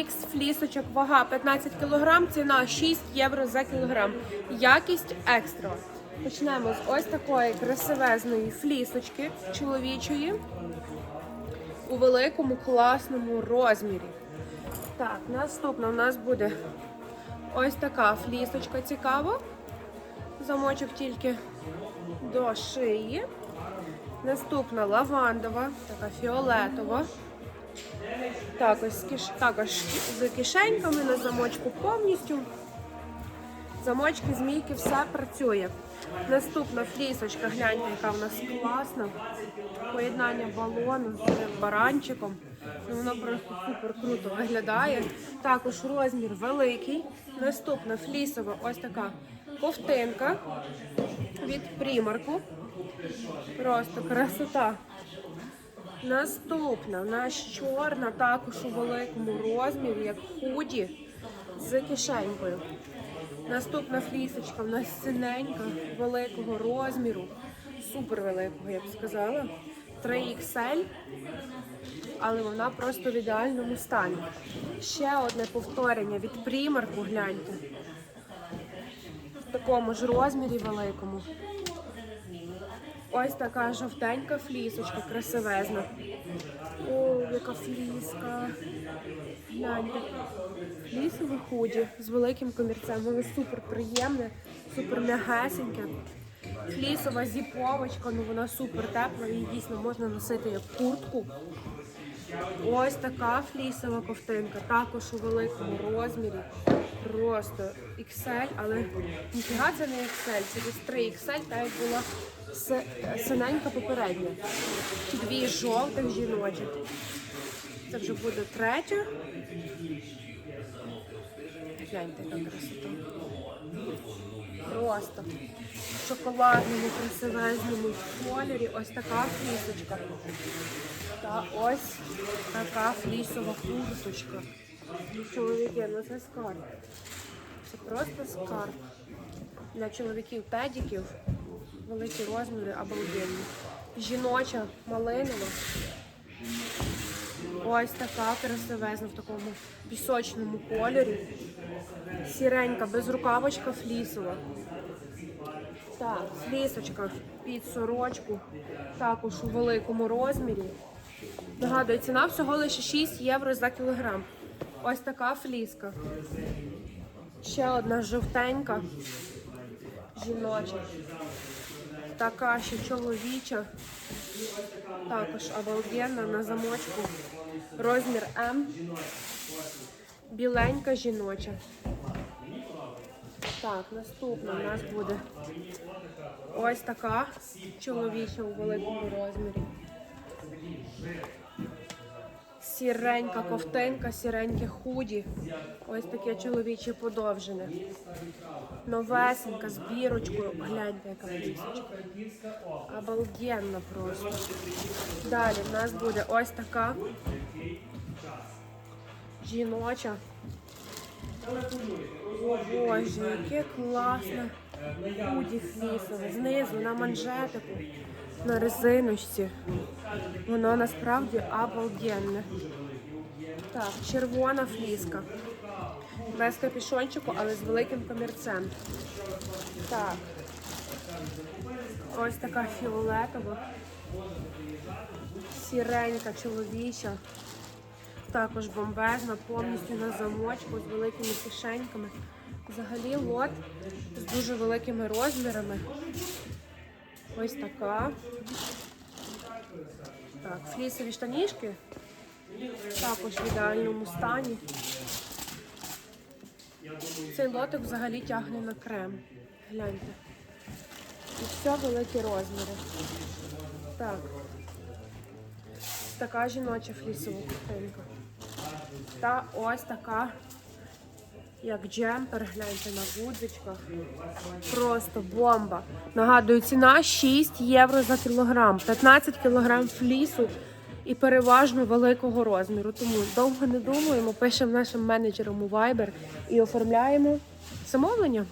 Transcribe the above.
Мікс флісочок, вага 15 кг, ціна 6 євро за кілограм. Якість екстра. Почнемо з ось такої красивезної флісочки чоловічої у великому класному розмірі. Так, наступна у нас буде ось така флісочка цікава. Замочок тільки до шиї. Наступна лавандова, така фіолетова. Також, з киш... також з кишеньками на замочку повністю. Замочки, змійки, все працює. Наступна флісочка, гляньте, яка в нас класна. Поєднання балону з баранчиком. Ну, воно просто супер круто виглядає. Також розмір великий. Наступна флісова ось така ковтинка від примарку. Просто красота. Наступна, в нас чорна, також у великому розмірі, як худі з кишенькою. Наступна флісочка в нас синенька, великого розміру, супер великого, я б сказала. 3XL, але вона просто в ідеальному стані. Ще одне повторення від примарку, гляньте. В такому ж розмірі великому. Ось така жовтенька флісочка, красивезна. О, яка фліска. Гляньте. Флісове худі з великим комірцем. Воно супер приємне, супер м'ягесеньке. Флісова зіповочка, ну вона супер тепла, її дійсно можна носити як куртку. Ось така флісова ковтинка, також у великому розмірі. Просто XL, але ніфіга це не XL, це десь 3 XL, та як була синенька попередня. Дві жовтих жіночих. Це вже буде третя. Гляньте, яка красота. Просто в шоколадному, красивезному кольорі. Ось така флісочка. Та ось така флісова курточка. Чоловіки, ну це скарб. Це просто скарб. Для чоловіків педиків великі розміри обалденні. Жіноча малинова. Ось така красивезна в такому пісочному кольорі. Сіренька, без рукавочка флісова. Так, флісочка під сорочку, також у великому розмірі. Нагадую, ціна всього лише 6 євро за кілограм. Ось така фліска. Ще одна жовтенька, жіноча. Така ще чоловіча. Також обалденна на замочку. Розмір М. Біленька жіноча. Так, наступна у нас буде ось така чоловіча у великому розмірі. Сіренька ковтинка, сіреньке худі. Ось таке чоловіче подовжене. Новесенька з бірочкою. Гляньте, яка пісочка. Обалденно просто. Далі в нас буде ось така жіноча. Боже, яке класне худі флісове. Знизу на манжетику, на резиночці. Воно насправді обалденне. Так, червона фліска. Без капюшончику, але з великим комірцем. Так. Ось така фіолетова. Сіренька чоловіча. Також бомбезна, повністю на замочку з великими кишеньками. Взагалі лот з дуже великими розмірами. Ось така. Так, флісові штанішки. Також в ідеальному стані. Цей лоток взагалі тягне на крем. Гляньте. І все великі розміри. Так. Така жіноча флісова кухинка. Та ось така, як джемпер, гляньте на гудзичках. Просто бомба. Нагадую, ціна 6 євро за кілограм, 15 кілограм флісу і переважно великого розміру. Тому довго не думаємо, пишемо нашим менеджерам у Viber і оформляємо замовлення.